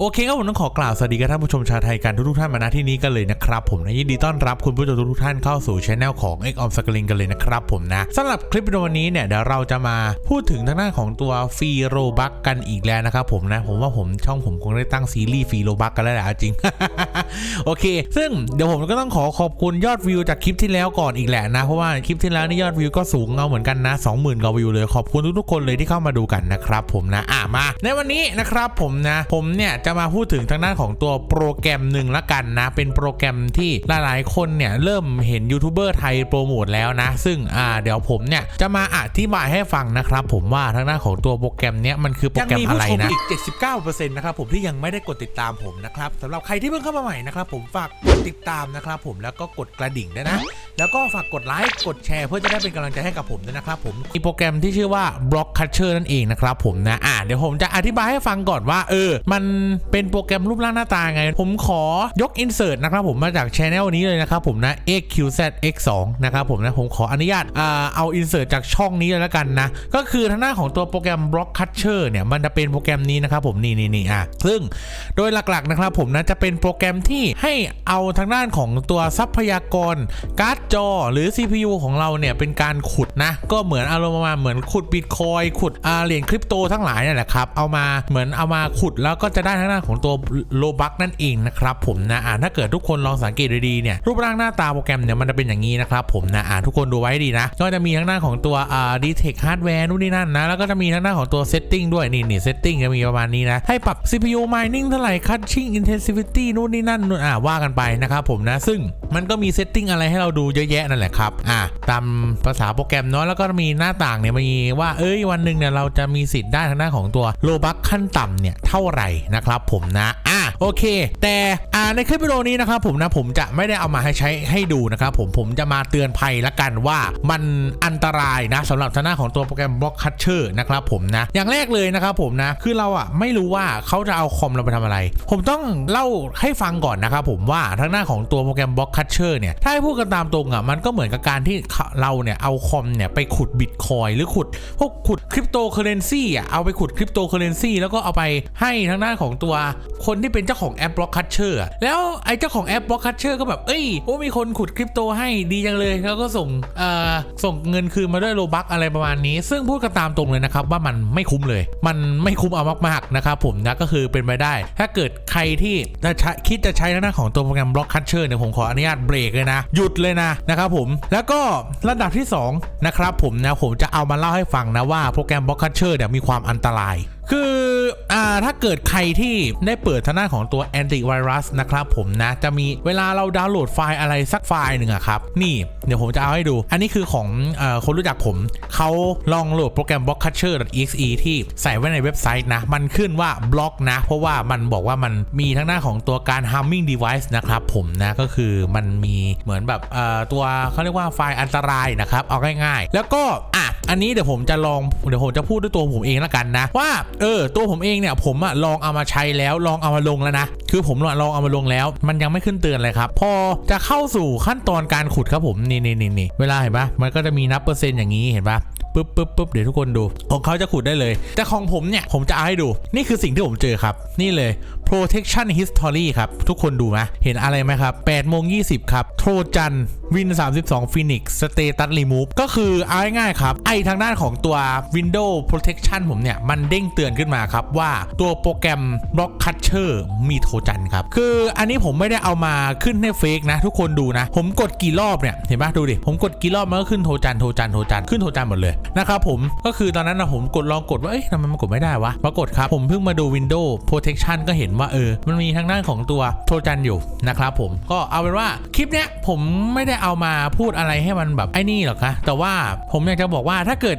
โอเคครับผมต้องขอกล่าวสวัสดีกับท่านผู้ชมชาวไทยกันทุกๆท่านมาณที่นี้กันเลยนะครับผมนะยินดีต้อนรับคุณผู้ชมทุกๆท่านเข้าสู่ช anel ของ X on s c r e e n กันเลยนะครับผมนะสำหรับคลิปวิดีโอวันนี้เนี่ยเดี๋ยวเราจะมาพูดถึงทางด้านของตัวฟรีโรบักกันอีกแล้วนะครับผมนะผมว่าผมช่องผมคงได้ตั้งซีรีส์ฟรีโรบักกันแล้วแหละเอาจริง โอเค ซึ่งเดี๋ยวผมก็ต้องขอขอบคุณยอดวิวจากคลิปที่แล้วก่อนอีกแหละนะเพราะว่าคลิปที่แล้วนี่ยอดวิวก็สูงเอาเหมือนกันนะ 20,000กว่าวิวเลยขอบคุณทุกๆคนเลยที่เข้ามาดูกันนะครับผมนะอะมาในวันนี้นะครับผมนะผมเนี่ยจะมาพูดถึงทางด้านของตัวโปรแกรมหนึ่งละกันนะ เป็นโปรแกรมที่หลายๆคนเนี่ยเริ่มเห็นยูทูบเบอร์ไทยโปรโมทแล้วนะ ซึ่งอ่าเดี๋ยวผมเนี่ยจะมาอธิบายให้ฟังนะครับ ผมว่าทางด้านของตัวโปรแกรมเนี้ยมันคือโปรแกรมอะไรนะอีก 79%นะครับผมที่ยังไม่ได้กดติดตามผมนะครับสำหรับใครที่เพิ่งเข้ามาใหม่นะครับผมฝากกดติดตามนะครับผมแล้วก็กดกระดิ่งด้วยนะ แล้วก็ฝากกดไลค์กดแชร์เพื่อจะได้เป็นกำลังใจให้กับผมด้วยนะครับผมมีโปรแกรมที่ชื่อว่า Block Catcher นั่นเองนะครับผมนะอ่าเดี๋ยวผมจะอธิบายให้ฟังก่อนว่า เออ มันเป็นโปรแกรมรูปร่างหน้าตาไง ผมขอยก insert นะครับผมมาจากช anel นี้เลยนะครับผมนะ XQZX2 นะครับผมนะผมขออนุญาตอ่าเอา insert จากช่องนี้เลยแล้วกันนะ ก็คือทางหน้าของตัวโปรแกรม Block Catcher เนี่ยมันจะเป็นโปรแกรมนี้นะครับผมนี่นี่นี่อะซึ่งโดยหลักๆนะครับผมนะจะเป็นโปรแกรมที่ให้เอาทางด้านของตัวทรัพยากรการ์ดจอหรือ CPU ของเราเนี่ยเป็นการขุดนะ ก็เหมือนอารมณ์ประมาณเหมือนขุดบิตคอยขุดเหรียญคริปโตทั้งหลายนี่แหละครับเอามาเหมือนเอามาขุดแล้วก็จะได้ทางด้านของตัวโลบักนั่นเองนะครับผมนะอ่าถ้าเกิดทุกคนลองสังเกตดีๆเนี่ยรูปร่างหน้าตาโปรแกรมเนี่ยมันจะเป็นอย่างนี้นะครับผมนะอ่าทุกคนดูไว้ดีนะก็จะมีทางด้านของตัวอ่าดีเทคฮาร์ดแวร์นู่นนี่นั่นนะแล้วก็จะมีทางด้านของตัวเซตติ้งด้วยนี่นี่เซตติ้งจะมีประมาณนี้นะให้ปรับ CPU mining เท่าไหร่ Caching Intensity นู่นนี่นั่นนู่นอ่าว่ากันไปนะครับผมนะซึ่งมันก็มีเซตติ้งอะไรให้เราดูเยอะแยะนั่นแหละครับอ่าตามภาษาโปรแกรมเนาะแล้วก็มีหน้าต่างเนี่ยมีว่าเอ้ยวันหนึ่งเนี่ยเราจะมีสิทธิ์ได้ทางด้าของตัวโลบักขั้นต่ำเนี่ยเท่าไหร่นะครับผมนะ โอเค แต่อ่าในคลิปวิดีโอนี้นะครับผมนะผมจะไม่ได้เอามาให้ใช้ให้ดูนะครับผมผมจะมาเตือนภัยละกันว่ามันอันตรายนะสำหรับทางด้าของตัวโปรแกรม Block Catcher นะครับผมนะอย่างแรกเลยนะครับผมนะคือเราอะไม่รู้ว่าเขาจะเอาคอมเราไปทำอะไร ผมต้องเล่าให้ฟังก่อนนะครับผมว่าทางหน้าของตัวโปรแกรม Block Catcher เนี่ยถ้าให้พูดกันตามตรงอะมันก็เหมือนกับการที่เราเนี่ยเอาคอมเนี่ยไปขุดบิตคอยหรือขุดพวกขุดคริปโตเคอเรนซีอะเอาไปขุดคริปโตเคอเรนซีแล้วก็เอาไปให้ทางด้าของตัวคนที่เป็นเจ้าของแอป Block Catcher อะแล้วไอ้เจ้าของแอป Block Catcher ก็แบบเอ้ยโอ้มีคนขุดคริปโตให้ดีจังเลย แล้วก็ส่งเอ่อส่งเงินคืนมาด้วยโลบักอะไรประมาณนี้ ซึ่งพูดกันตามตรงเลยนะครับว่ามันไม่คุ้มเลย มันไม่คุ้มเอามากๆนะครับผมนะก็คือเป็นไปได้ ถ้าเกิดใครที่จะใช้คิดจะใช้ทางด้านของตัวโปรแกรม Block Catcher เนี่ยผมขออนุญาตเบรกเลยนะ หยุดเลยนะนะครับผมแล้วก็ระดับที่สองนะครับผมนะผมจะเอามาเล่าให้ฟังนะว่าโปรแกรม Block Catcher เนี่ยมีความอันตราย คืออ่าถ้าเกิดใครที่ได้เปิดทางด้านของตัวแอนติไวรัสนะครับผมนะ จะมีเวลาเราดาวน์โหลดไฟล์อะไรสักไฟล์หนึ่งอะครับ นี่เดี๋ยวผมจะเอาให้ดู อันนี้คือของอคนรู้จักผม เขาลองโหลดโปรแกรม blockcatcher.exe ที่ใส่ไว้ในเว็บไซต์นะ มันขึ้นว่าบล็อกนะ เพราะว่ามันบอกว่ามันมีทางด้าของตัวการ harming device นะครับผมนะ ก็คือมันมีเหมือนแบบตัวเขาเรียกว่าไฟล์อันตรายนะครับ เอาง่ายๆ แล้วก็อะอันนี้เดี๋ยวผมจะลองเดี๋ยวผมจะพูดด้วยตัวผมเองแล้วกันนะว่าเออตัวผมเองเนี่ยผมอะลองเอามาใช้แล้วลองเอามาลงแล้วนะคือผมลองเอามาลงแล้ว มันยังไม่ขึ้นเตือนเลยครับ พอจะเข้าสู่ขั้นตอนการขุดครับผมนี่นี่นี่นเวลาเห็นปะมันก็จะมีนับเปอร์เซ็นต์อย่างนี้เห็นปะปึ๊บปึ๊บปึ๊บเดี๋ยวทุกคนดู ของเขาจะขุดได้เลย แต่ของผมเนี่ย ผมจะเอาให้ดู นี่คือสิ่งที่ผมเจอครับ นี่เลย protection history ครับ ทุกคนดูไหมเห็นอะไรไหมครับ8โมง20 ครับ โทรจันวิน 32 Phoenix status remove ก็คือเอาง่ายๆครับ ไอทางด้านของตัว Windows protection ผมเนี่ย มันเด้งเตือนขึ้นมาครับ ว่าตัวโปรแกรม block catcher มีโทจันครับ คืออันนี้ผมไม่ได้เอามาขึ้นให้เฟกนะ ทุกคนดูนะ ผมกดกี่รอบเนี่ย เห็นปะดูดิ ผมกดกี่รอบมันก็ขึ้นโทจันโทจันโทจันขึ้นโทจันหมดเลยนะครับผมก็คือตอนนั้นนะผมกดลองกดว่าเอ้ยทำไมมันกดไม่ได้วะปรากฏครับผมเพิ่งมาดู Windows protection ก็เห็นว่าเออมันมีทางด้านของตัวโทจันอยู่นะครับผมก็เอาเป็นว่าคลิปเนี้ยผมไม่ได้เอามาพูดอะไรให้มันแบบไอ้นี่หรอกนะแต่ว่าผมอยากจะบอกว่าถ้าเกิด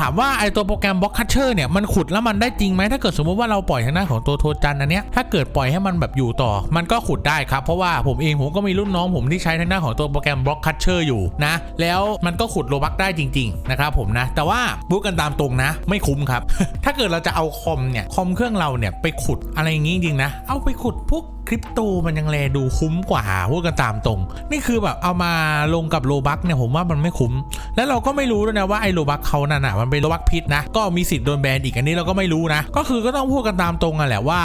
ถามว่าไอตัวโปรแกรม Block Catcher เนี่ยมันขุดแล้วมันได้จริงไหมถ้าเกิดสมมติว่าเราปล่อยทางด้านของตัวโทจันอันเนี้ยถ้าเกิดปล่อยให้มันแบบอยู่ต่อ มันก็ขุดได้ครับ เพราะว่าผมเองผมก็มีรุ่นน้องผมที่ใช้ทางด้านของตัวโปรแกรม Block Catcher อยู่นะแล้วมันก็ขุดโลบักได้จริงๆนะครับผมนะแต่ว่าพูดกันตามตรงนะ ไม่คุ้มครับ ถ้าเกิดเราจะเอาคอมเนี่ยคอมเครื่องเราเนี่ยไปขุดอะไรอย่างงี้จริงนะเอาไปขุดพวก คริปโตมันยังแลดูคุ้มกว่าพูดกันตามตรง นี่คือแบบเอามาลงกับโลบักเนี่ยผมว่ามันไม่คุ้ม แล้วเราก็ไม่รู้ด้วยนะว่าไอ้โลบักเขานั่นอะมันเป็นโลบักพิษนะ ก็มีสิทธิ์โดนแบนอีกอันนี้เราก็ไม่รู้นะ ก็คือก็ต้องพูดกันตามตรงอะแหละว่า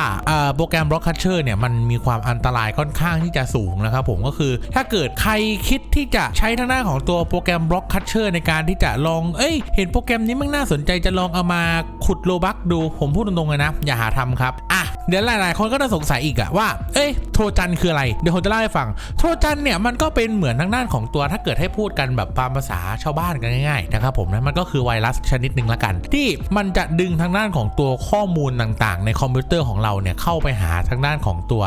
โปรแกรมบล็อกคัชเชอร์เนี่ยมันมีความอันตรายค่อนข้างที่จะสูงนะครับผมก็คือถ้าเกิดใครคิดที่จะใช้ทางด้านของตัวโปรแกรมบล็อกคัชเชอร์ในการที่จะลองเอ้ยเห็นโปรแกรมนี้มันน่าสนใจจะลองเอามาขุดโลบักดูผมพูดตรงๆเลยนะ อย่าหาทำครับอะ เดี๋ยวหลายๆ คนก็จะสงสัยอีกอะว่า เอ้ยโทรจันคืออะไร เดี๋ยวผมจะเล่าให้ฟัง โทรจันเนี่ยมันก็เป็นเหมือนทางด้านของตัวถ้าเกิดให้พูดกันแบบตามภาษาชาวบ้านกันง่ายๆนะครับผมนะมันก็คือไวรัสชนิดหนึ่งละกัน ที่มันจะดึงทางด้านของตัวข้อมูลต่างๆ ในคอมพิวเตอร์ของเราเนี่ยเข้าไปหาทางด้านของตัว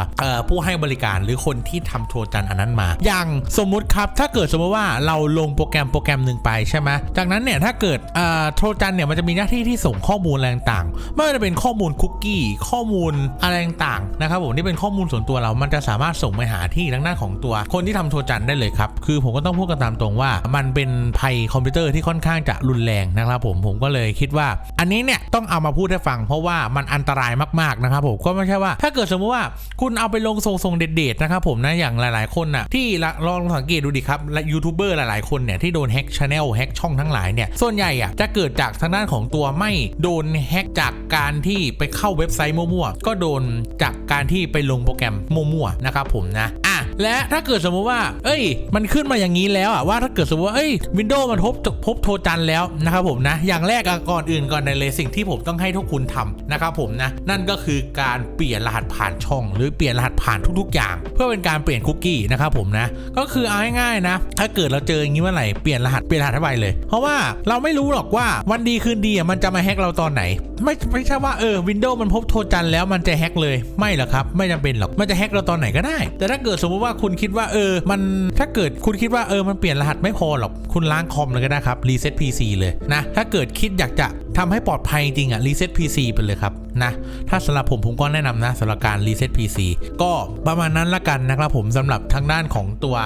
ผู้ให้บริการหรือคนที่ทำโทรจันอันนั้นมา อย่างสมมุติครับถ้าเกิดสมมติว่าเราลงโปรแกรมโปรแกรมหนึ่งไปใช่ไหมจากนั้นเนี่ยถ้าเกิดเอ่อโทจันเนี่ยมันจะมีหน้าที่ที่ส่งข้อมูลอะไรต่างๆไม่ว่าจะเป็นข้อมูลคุกกี้ข้อมูลอะไรต่างๆนะครับผมที่เป็นข้อมูลส่วนตัวเรามันจะสามารถส่งไปหาที่ทางด้านของตัว คนที่ทำโทรจันได้เลยครับ คือผมก็ต้องพูดกันตามตรงว่า มันเป็นภัยคอมพิวเตอร์ที่ค่อนข้างจะรุนแรงนะครับผมผมก็เลยคิดว่า อันนี้เนี่ยต้องเอามาพูดให้ฟัง เพราะว่ามันอันตรายมากๆนะครับผมก็ไม่ใช่ว่า ถ้าเกิดสมมติว่าคุณเอาไปลงทรงๆเด็ดๆนะครับผมนะอย่างหลาย ๆคนน่ะที่ลลองสังเกตดูดิครับและยูทูบเบอร์หลายๆคนเนี่ยที่โดนแฮ็กชาแนลแฮ็กช่องทั้งหลายเนี่ยส่วนใหญ่อะจะเกิดจากทางด้านของตัวไม่โดนแฮ็กจากการที่ไปเข้าเว็บไซต์มั่วๆก็โดนจากการที่ไปลงโปรแกรมมั่วๆนะครับผมนะอะ และถ้าเกิดสมมติว่า เอ้ย มันขึ้นมาอย่างนี้แล้วอะว่าถ้าเกิดสมมติว่า เอ้ยวินโดว์มันพบพบโทรจันแล้วนะครับผมนะ อย่างแรกก่อนอื่นก่อนในเลยสิ่งที่ผมต้องให้ทุกคุณทำนะครับผมนะ นั่นก็คือการเปลี่ยนรหัสผ่านช่อง หรือเปลี่ยนรหัสผ่านทุก ๆ อย่าง เพื่อเป็นการเปลี่ยนคุกกี้นะครับผมนะ ก็คือเอาง่ายๆนะ ถ้าเกิดเราเจออย่างนี้เมื่อไหร่เปลี่ยนรหัสเปลี่ยนรหัสไวเลย เพราะว่าเราไม่รู้หรอกว่าวันดีคืนดีอะมันจะมาแฮกเราตอนไหน ไม่ไม่ใช่ว่าเออวินโดว์มันพบโทรจันแล้วมันจะแฮกเลยไม่หรอกครับ ไม่จำเป็นหรอกมันจะแฮกเราตอนไหนก็ได้ แต่ถ้าเกิดสมมติว่าคุณคิดว่าเออ มันถ้าเกิดคุณคิดว่าเออมันเปลี่ยนรหัสไม่พอหรอกคุณล้างคอมเลยก็ได้ครับรีเซ็ต PC เลยนะถ้าเกิดคิดอยากจะ ทำให้ปลอดภัยจริงอะรีเซ็ต PC ไปเลยครับนะถ้าสำหรับผมผมก็แนะนำนะสำหรับการรีเซ็ต PC ก็ประมาณนั้นละกันนะครับผมสำหรับทางด้านของตัว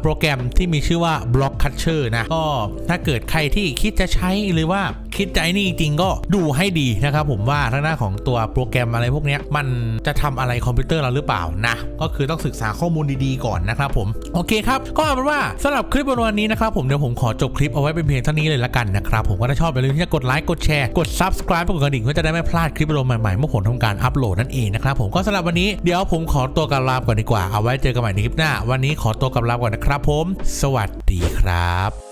โปรแกรมที่มีชื่อว่า Block Catcher นะก็ถ้าเกิดใครที่คิดจะใช้หรือว่าคิดใจนี่จริงก็ดูให้ดีนะครับผมว่าทางด้านของตัวโปรแกรมอะไรพวกนี้มันจะทำอะไรคอมพิวเตอร์เราหรือเปล่านะก็คือต้องศึกษาข้อมูลดีๆก่อนนะครับผมโอเคครับก็เอาเป็นว่าสำหรับคลิปวันนี้นะครับผมเดี๋ยวผมขอจบคลิปเอาไว้เป็นเพียงเท่านี้เลยละกันนะครับผมก็ถ้าชอบอย่าลืมที่จะกดไลค์กดดแชร์ กด subscribe กดกระดิ่งเพื่อจะได้ไม่พลาดคลิปวิดีโอใหม่ๆเมื่อผมทำการอัปโหลดนั่นเองนะครับผมก็สำหรับวันนี้เดี๋ยวผมขอตัวกลับลาก่อนดีกว่าเอาไว้เจอกันใหม่ในคลิปหน้า วันนี้ขอตัวกลับลาก่อนนะครับผม สวัสดีครับ